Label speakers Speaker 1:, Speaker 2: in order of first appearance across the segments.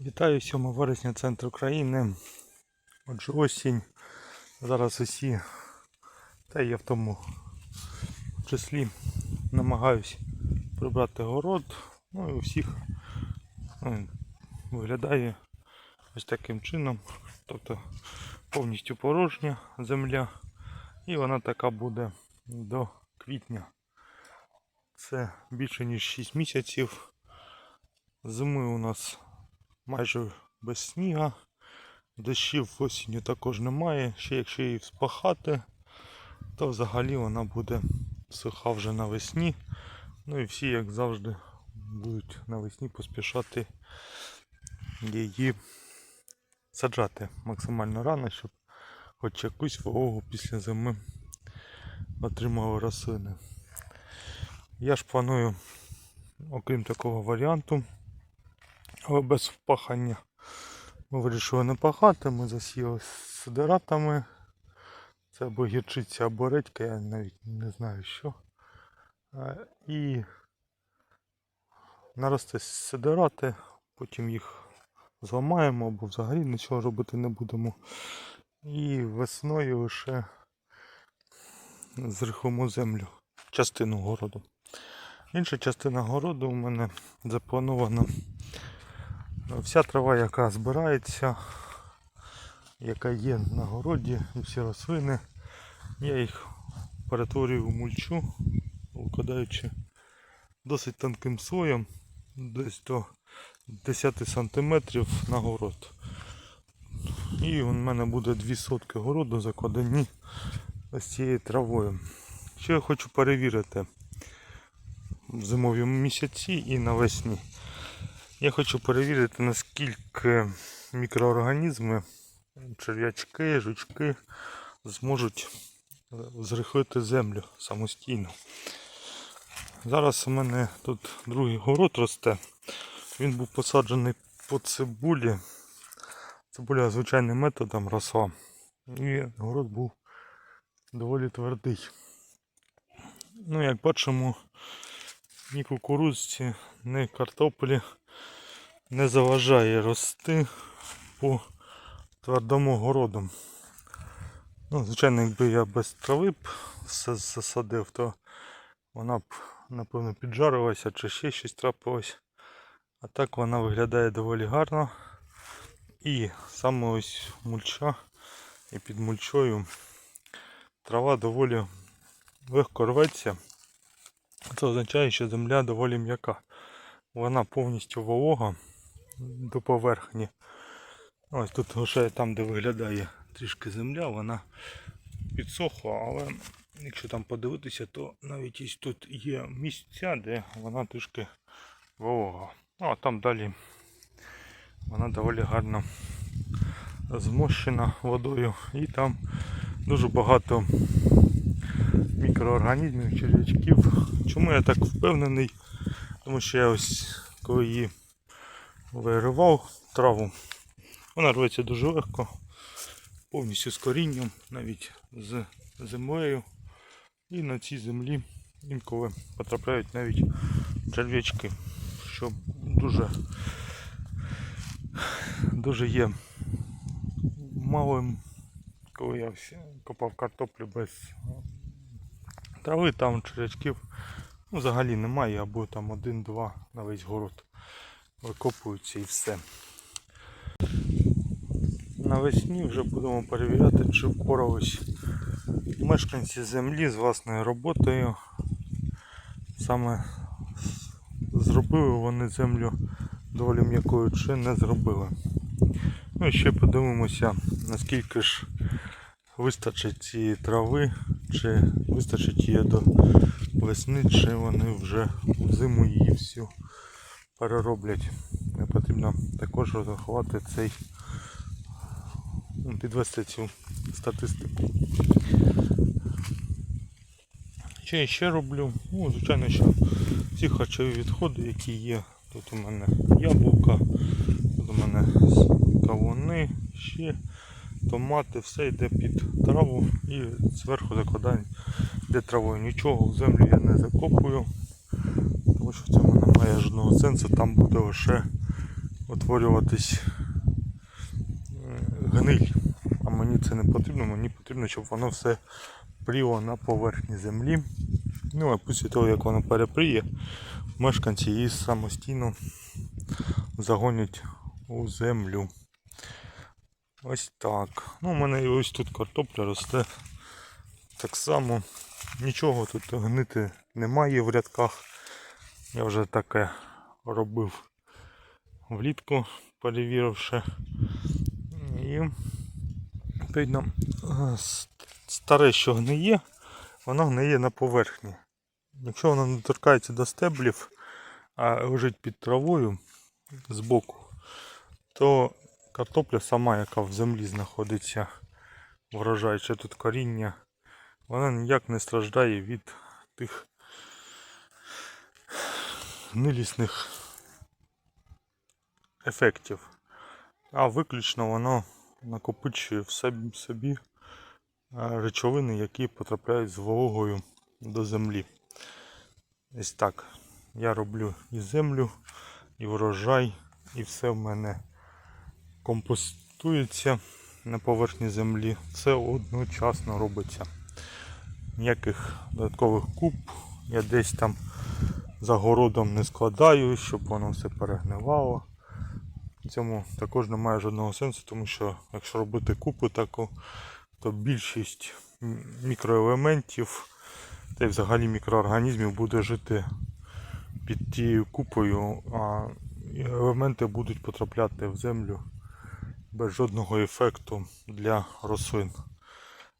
Speaker 1: Вітаю 7 вересня, центр України. Отже, осінь. Зараз усі, та я в тому числі намагаюсь прибрати город. Ну і у всіх ну, виглядає ось таким чином. Тобто повністю порожня земля. І вона така буде до квітня. Це більше ніж 6 місяців. Зими у нас майже без сніга. Дощів осінню також немає. Ще якщо її вспахати, то взагалі вона буде суха вже навесні. Ну і всі, як завжди, будуть навесні поспішати її саджати максимально рано, щоб хоч якусь вологу після зими отримали рослини. Я ж планую, окрім такого варіанту, але без впахання. Ми вирішили не пахати, ми засіяли сидератами. Це або гірчиця, або редька, я навіть не знаю що. Е, І наросте сидерати, потім їх зламаємо або взагалі нічого робити не будемо. І весною лише зрихуємо землю, частину городу. Інша частина городу у мене запланована Вся трава, яка збирається, яка є на городі, і всі рослини, я їх перетворюю в мульчу, укладаючи досить тонким слоєм, десь до 10 см на город. І у мене буде 2 сотки городу закладені ось цією травою. Що я хочу перевірити в зимові місяці і навесні. Я хочу перевірити, наскільки мікроорганізми, черв'ячки, жучки зможуть е, зрихлити землю самостійно. Зараз у мене тут другий город росте. Він був посаджений по цибулі. Цибуля звичайним методом росла. І город був доволі твердий. Ну, як бачимо, ні кукурудзці, ні картоплі не заважає рости по твердому городу. Ну, Звичайно, якби я без трави б все засадив, то вона б напевно піджарилася чи ще щось трапилось. А так вона виглядає доволі гарно. І саме ось мульча і під мульчою трава доволі легко рветься. Це означає, що земля доволі м'яка. Вона повністю волога до поверхні. Ось тут лише там, де виглядає трішки земля, вона підсохла, але якщо там подивитися, то навіть ось тут є місця, де вона трішки волога. Ну а там далі вона доволі гарно змощена водою і там дуже багато мікроорганізмів, черв'ячків. Чому я так впевнений? Тому що я ось коли її виривав траву. Вона рветься дуже легко, повністю з корінням, навіть з землею. І на цій землі інколи потрапляють навіть черв'ячки, що дуже дуже є малим, коли я копав картоплю без трави, там черв'ячків ну, взагалі немає, або там один-два на весь город викопуються і все. Навесні вже будемо перевіряти, чи впорались мешканці землі з власною роботою. Саме зробили вони землю доволі м'якою чи не зробили. Ну і ще подивимося, наскільки ж вистачить цієї трави, чи вистачить її до весни, чи вони вже зиму її всю перероблять. Потрібно також розрахувати цей, ну, підвести цю статистику. Що я ще роблю? Ну, звичайно, що ці харчові відходи, які є. Тут у мене яблука, тут у мене кавуни, ще томати, все йде під траву і зверху закладаю де травою. Нічого в землю я не закопую тому що в цьому немає жодного сенсу, там буде лише утворюватись е, гниль. А мені це не потрібно, мені потрібно, щоб воно все пріло на поверхні землі. Ну а після того, як воно перепріє, мешканці її самостійно загонять у землю. Ось так. Ну, у мене ось тут картопля росте. Так само нічого тут гнити немає в рядках. Я вже таке робив влітку, перевіривши. І відповідно старе, що гниє, воно гниє на поверхні. Якщо воно не торкається до стеблів, а лежить під травою збоку, то картопля сама, яка в землі знаходиться, врожаючи тут коріння, вона ніяк не страждає від тих гнилісних ефектів. А виключно воно накопичує в собі, е, речовини, які потрапляють з вологою до землі. Ось так. Я роблю і землю, і врожай, і все в мене компостується на поверхні землі. Все одночасно робиться. Ніяких додаткових куб я десь там за городом не складаю, щоб воно все перегнивало. В цьому також немає жодного сенсу, тому що якщо робити купу таку, то більшість мікроелементів та й взагалі мікроорганізмів буде жити під тією купою, а елементи будуть потрапляти в землю без жодного ефекту для рослин.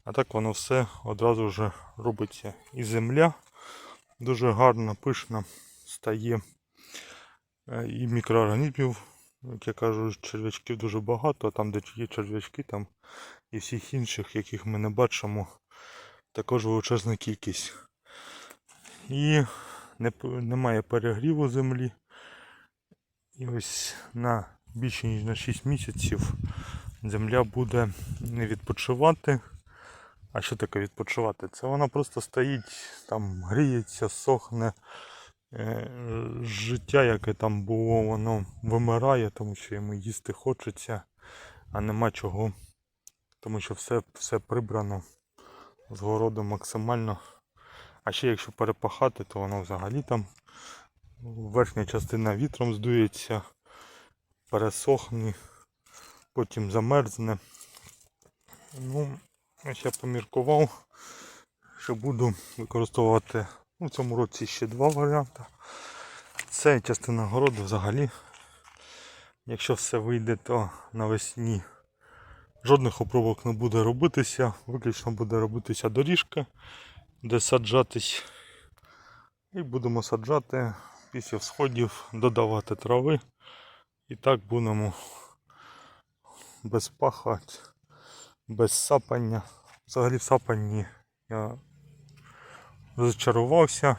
Speaker 1: А так воно все одразу вже робиться. І земля дуже гарна, пишна стає. Е, І мікроорганізмів, як я кажу, черв'ячків дуже багато, а там, де є черв'ячки, там і всіх інших, яких ми не бачимо, також величезна кількість. І не, немає перегріву землі. І ось на більше ніж на 6 місяців земля буде не відпочивати. А що таке відпочивати? Це вона просто стоїть, там гріється, сохне. Е, Життя, яке там було, воно вимирає, тому що йому їсти хочеться, а нема чого. Тому що все, все прибрано з городу максимально. А ще якщо перепахати, то воно взагалі там верхня частина вітром здується, пересохне, потім замерзне. Ну, я поміркував, що буду використовувати ну, в цьому році ще два варіанти. Це частина городу взагалі. Якщо все вийде, то навесні жодних обробок не буде робитися, виключно буде робитися доріжка, де саджатись. І будемо саджати після всходів, додавати трави. І так будемо без пахати, без сапання. Взагалі в сапанні я розчарувався.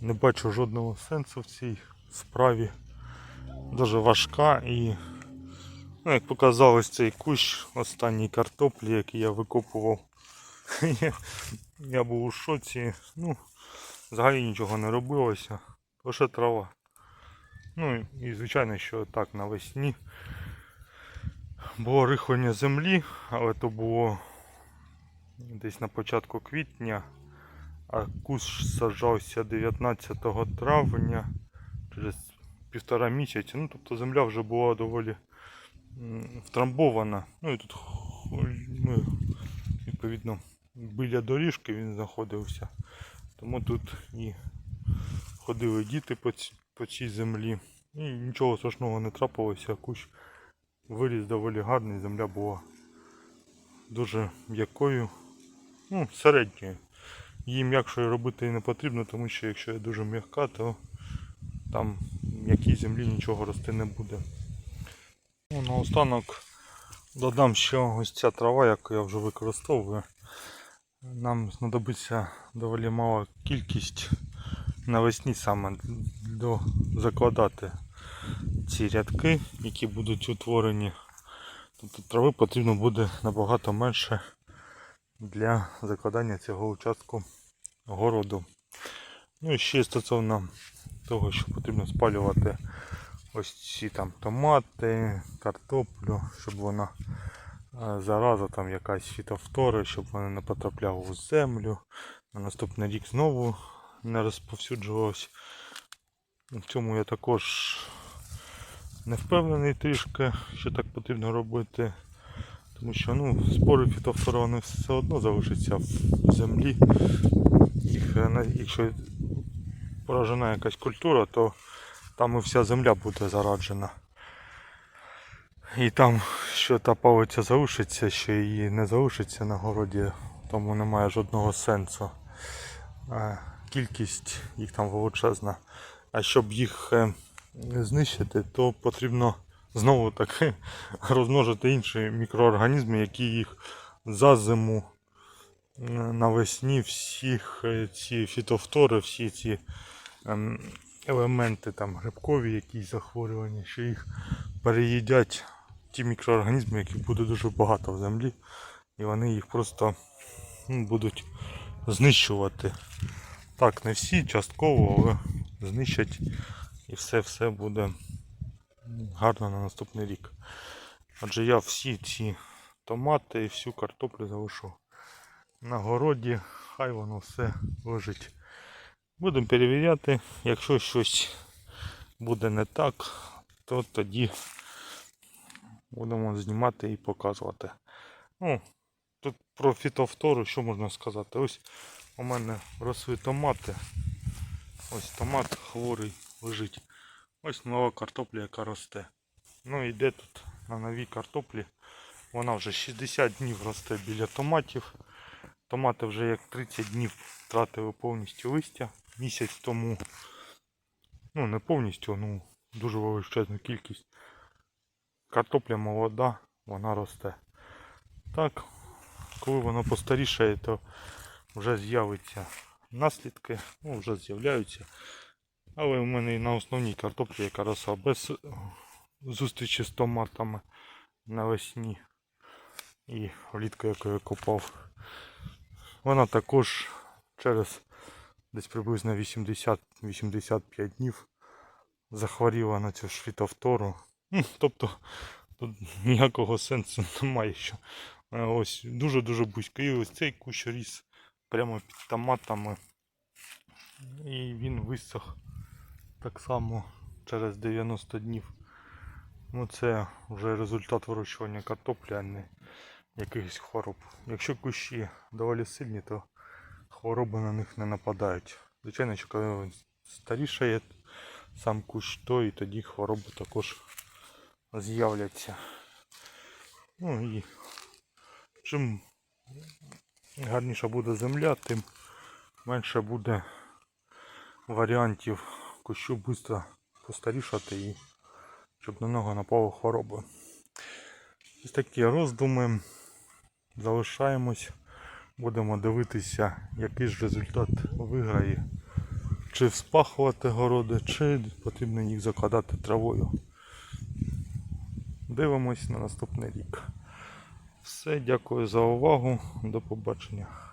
Speaker 1: Не бачу жодного сенсу в цій справі. Дуже важка і, ну, як показалось, цей кущ останній картоплі, який я викопував. Я був у шоці. Ну, взагалі нічого не робилося. Лише трава. Ну і звичайно, що так навесні було рихлення землі, але то було десь на початку квітня, а кущ саджався 19 травня через півтора місяця. Ну, тобто земля вже була доволі втрамбована. Ну і тут ми, відповідно біля доріжки він знаходився. Тому тут і ходили діти по, ці- по цій землі. І нічого страшного не трапилося, кущ виріс доволі гарний, земля була дуже м'якою, ну, середньою. Її м'якшою робити не потрібно, тому що якщо є дуже м'яка, то там в м'якій землі нічого рости не буде. Ну, наостанок додам ще ось ця трава, яку я вже використовую. Нам знадобиться доволі мала кількість навесні саме до закладати ці рядки, які будуть утворені. Тобто трави потрібно буде набагато менше для закладання цього участку городу. Ну і ще стосовно того, що потрібно спалювати ось ці там томати, картоплю, щоб вона е, зараза там якась фітофтори, щоб вони не потрапляли у землю. На наступний рік знову не розповсюджувалось. В цьому я також не впевнений трішки, що так потрібно робити. Тому що ну, спори фітофтори все одно залишаться в землі. Їх, е, якщо поражена якась культура, то там і вся земля буде зараджена. І там, що та палиця залишиться, що її не залишиться на городі, тому немає жодного сенсу. Е, Кількість їх там величезна. А щоб їх е, знищити, то потрібно знову таки розмножити інші мікроорганізми, які їх за зиму навесні всіх е, ці фітофтори, всі ці ем, елементи там грибкові якісь захворювання, що їх переїдять ті мікроорганізми, яких буде дуже багато в землі, і вони їх просто будуть знищувати. Так, не всі, частково, але знищать і все-все буде гарно на наступний рік. Адже я всі ці томати і всю картоплю залишу на городі, хай воно все лежить. Будемо перевіряти, якщо щось буде не так, то тоді будемо знімати і показувати. Ну, тут про фітофтору що можна сказати? Ось у мене росли томати. Ось томат хворий лежить. Ось нова картопля, яка росте. Ну і де тут на новій картоплі. Вона вже 60 днів росте біля томатів. Томати вже як 30 днів втратили повністю листя. Місяць тому. Ну не повністю, ну дуже величезну кількість. Картопля молода, вона росте. Так, коли воно постарішає, то вже з'явиться наслідки, ну вже з'являються. Але в мене і на основній картоплі, яка росла без зустрічі з томатами навесні і влітку, яку я копав. Вона також через десь приблизно 80-85 днів захворіла на цю. Ну, Тобто тут ніякого сенсу немає. Що е, ось дуже-дуже близько. І ось цей кущ ріс прямо під томатами. І він висох так само через 90 днів. Ну це вже результат вирощування картоплі, а не якихось хвороб. Якщо кущі доволі сильні, то хвороби на них не нападають. Звичайно, що коли старішає сам кущ, то і тоді хвороби також з'являться. Ну і чим гарніша буде земля, тим менше буде варіантів кущу швидко постарішати і щоб на нього напали хвороби. Ось такі роздуми. Залишаємось. Будемо дивитися, який ж результат виграє. Чи вспахувати городи, чи потрібно їх закладати травою. Дивимось на наступний рік. Все, дякую за увагу. До побачення.